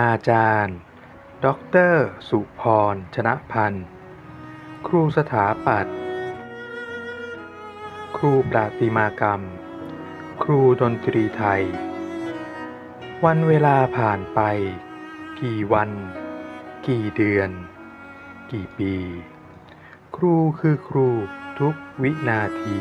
อาจารย์ดอกเตอรสุพร ชนะพันธ์ ครูสถาปัตย์ ครูประติมากรรม ครูดนตรีไทย วันเวลาผ่านไป กี่วัน กี่เดือน กี่ปี ครูคือครูทุกวินาที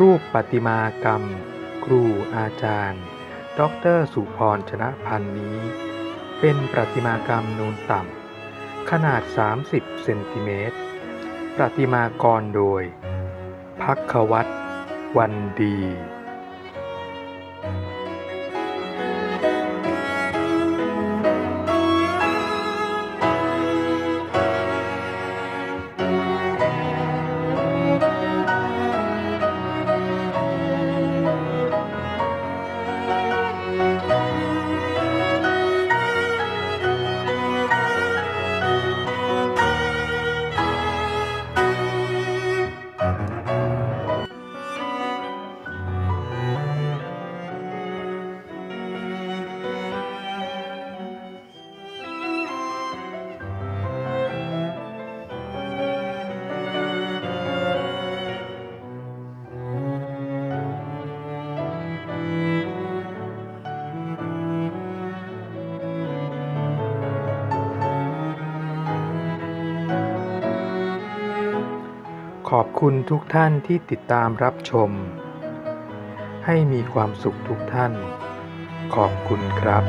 รูปปฏิมากรรม ครูอาจารย์ดอกเตอรสุพรชนะพันธ์นี้ เป็นประติมากรรมนูนต่ำขนาด 30 เซนติเมตรประติมากรโดย พักวัตรวันดี ขอบคุณทุกท่านที่ติดตามรับชม ให้มีความสุขทุกท่าน ขอบคุณครับ